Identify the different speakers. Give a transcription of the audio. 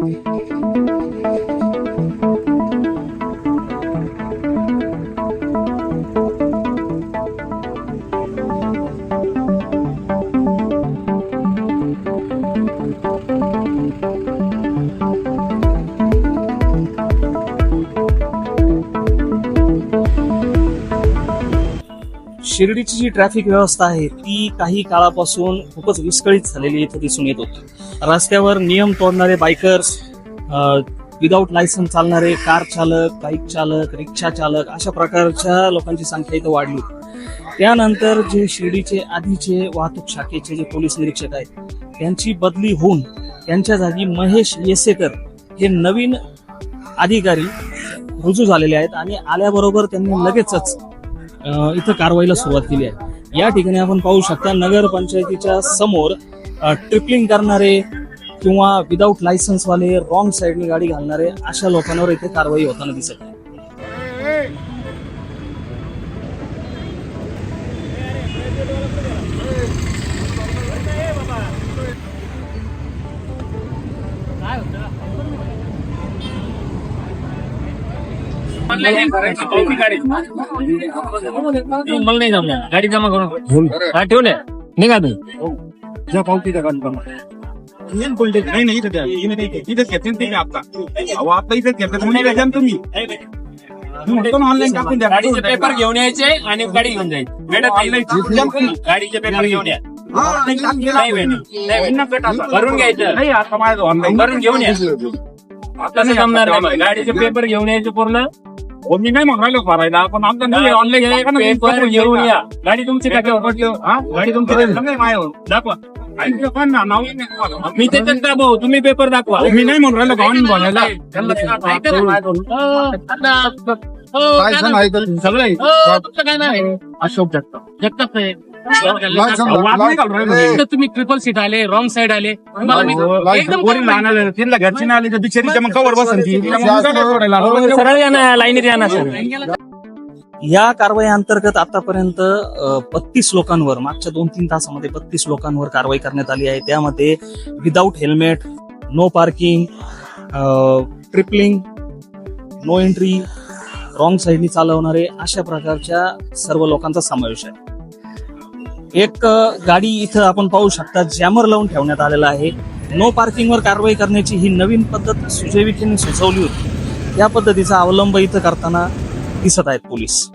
Speaker 1: Thank you. शिर्डीची जी traffic व्यवस्था आहे ती काही काळापासून खूपच विस्कळीत झालेली इथं दिसून येत होती. रस्त्यावर नियम तोडणारे बायकर्स विदाऊट लायसन्स चालणारे कार चालक बाईक चालक रिक्षा चालक अशा प्रकारच्या लोकांची संख्या इथं वाढली. त्यानंतर जे शिर्डीचे आधीचे वाहतूक शाखेचे जे पोलीस निरीक्षक आहेत त्यांची बदली होऊन त्यांच्या जागी महेश येसेकर हे नवीन अधिकारी रुजू झालेले आहेत आणि आल्याबरोबर त्यांनी लगेचच इथं कारवाईला सुरुवात केली आहे. या ठिकाणी आपण पाहू शकता नगर पंचायतीच्या समोर ट्रिपलिंग करणारे किंवा विदाऊट लायसन्स वाले रॉंग साईडने गाडी घालणारे अशा लोकांवर इथे कारवाई होताना दिसत आहे.
Speaker 2: मला नाही जमलं गाडी. जमा करून हा निघा
Speaker 3: ज्या नाही नाही इथंच आता अहो आता इथंच घेते तुम्ही द्या ना तुम्ही? ऑनलाईन टाकून द्या.
Speaker 2: गाडीचे पेपर घेऊन यायचे आणि गाडी घेऊन जायची. नाही. गाडीचे पेपर घेऊन या. नाही. भरून घ्यायचं.
Speaker 3: नाही आता माझं ऑनलाईन
Speaker 2: भरून घेऊन या. आता नाही. जमणार. गाडीचे पेपर घेऊन यायचे पूर्ण.
Speaker 3: हो मी नाही म्हणून राहिलो भरायला पण आमचं नाही ऑनलाईन
Speaker 2: पेपर घेऊन या गाडी तुमची टाक्यावर
Speaker 3: गाडी तुमची नाही माझ्यावर
Speaker 2: दाखवा
Speaker 3: ते.
Speaker 2: मी त्याच्यात दाखव तुम्ही पेपर दाखवा
Speaker 3: मी नाही म्हणून राहिलो का ऑनलाईन भरायला
Speaker 2: ऐका ना. काय नाव?
Speaker 4: सगळं आहे.
Speaker 2: आहे
Speaker 4: अशोक जगताप
Speaker 2: जगताप साहेब तुम्ही ट्रिपल सीट आले रॉंग साइड आले.
Speaker 3: तिला घरची नाही आली तर मग कवर बसन?
Speaker 2: सरळ या ना लाईनीत या ना सर
Speaker 1: या कारवाई अंतर्गत आतापर्यंत बत्तीस लोकांवर मागच्या दोन तीन तासामध्ये बत्तीस लोकांवर कारवाई करण्यात आली आहे. त्यामध्ये without helmet no parking tripling no entry wrong साईडनी चालवणारे अशा प्रकारच्या सर्व लोकांचा समावेश आहे. एक गाडी इथं आपण पाहू शकता जॅमर लावून ठेवण्यात आलेला आहे. नो पार्किंगवर कारवाई करण्याची ही नवीन पद्धत सुजय विखेंनी सुचवली होती. या पद्धतीचा अवलंब इथं करताना दिसत आहेत पोलीस.